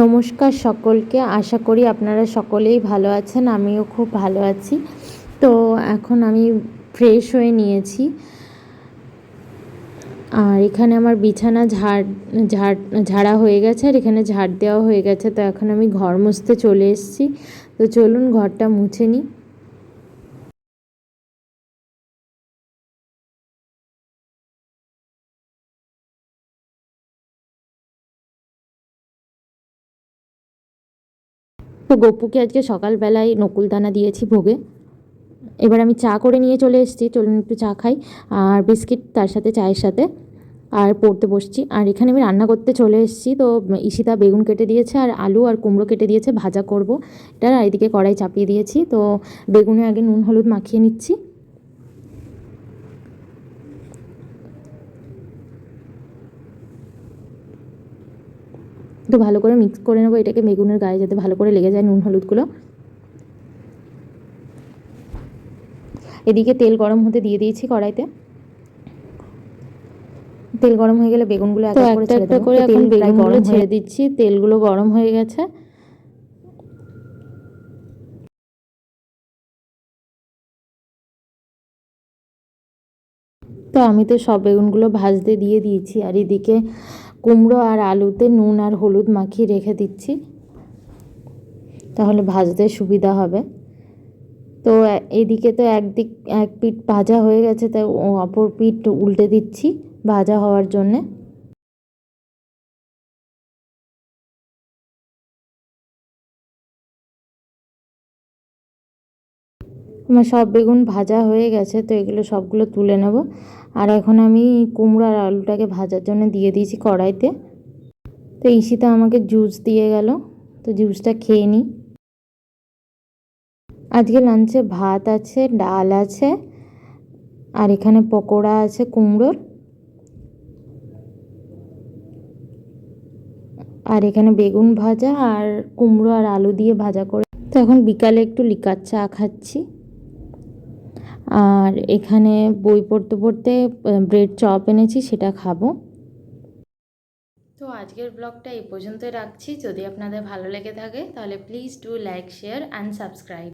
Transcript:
নমস্কার সকলকে। আশা করি আপনারা সকলেই ভালো আছেন, আমিও খুব ভালো আছি। তো এখন আমি ফ্রেশ হয়ে নিয়েছি। আর এখানে আমার বিছানা ঝাড় ঝাড়, ঝাড়া হয়ে গেছে আর এখানে ঝাড় দেওয়া হয়ে গেছে। তো এখন আমি ঘর মুছতে চলে এসেছি। তো চলুন ঘরটা মুছে নিই। তো গপ্পুকে আজকে সকালবেলায় নকুলদানা দিয়েছি ভোগে। এবার আমি চা করে নিয়ে চলে এসেছি, চলুন একটু চা খাই। আর বিস্কিট তার সাথে, চায়ের সাথে। আর পড়তে বসছি। আর এখানে আমি রান্না করতে চলে এসেছি। তো ইশিতা বেগুন কেটে দিয়েছে, আর আলু আর কুমড়ো কেটে দিয়েছে, ভাজা করব। এটা আর এদিকে কড়াই চাপিয়ে দিয়েছি। তো বেগুনে আগে নুন, হলুদ মাখিয়ে নিচ্ছি। তো ভালো করে মিক্স করে নেব এটাকে বেগুনের গায়ে যাতে ভালো করে লেগে যায় নুন হলুদগুলো এদিকে তেল গরম হতে দিয়ে দিয়েছি কড়াইতে। তেল গরম হয়ে গেলে বেগুনগুলো এক করে প্রায় গরম ছেড়ে দিচ্ছি তেলগুলো গরম হয়ে গেছে। তো আমি তো সব বেগুনগুলো ভাজতে দিয়ে দিয়েছি আর এদিকে কুমড়ো আর আলুতে নুন আর হলুদ মাখিয়ে রেখে দিচ্ছি। তাহলে ভাজতে সুবিধা হবে। তো এদিকে তো একদিক, এক পিঠ ভাজা হয়ে গেছে, তাই অপর পিঠ উল্টে দিচ্ছি ভাজা হওয়ার জন্যে। আমার সব বেগুন ভাজা হয়ে গেছে, তো এগুলো সবগুলো তুলে নেব। আর এখন আমি কুমড়ো আর আলুটাকে ভাজার জন্য দিয়ে দিয়েছি কড়াইতে। তো ইসিতা আমাকে জুস দিয়ে গেল, তো জুসটা খেয়ে নিই আজকে লাঞ্চে ভাত আছে, ডাল আছে, আর এখানে পকোড়া আছে কুমড়োর। আর এখানে বেগুন ভাজা আর কুমড়ো আর আলু দিয়ে ভাজা করে। তো এখন বিকালে একটু লিকার চা খাচ্ছি। আর এখানে বই পড়তে পড়তে ব্রেড চপ এনেছি, সেটা খাব। তো আজকের ব্লগটা এই পর্যন্তই রাখছি। যদি আপনাদের ভালো লেগে থাকে, তাহলে please do like share and subscribe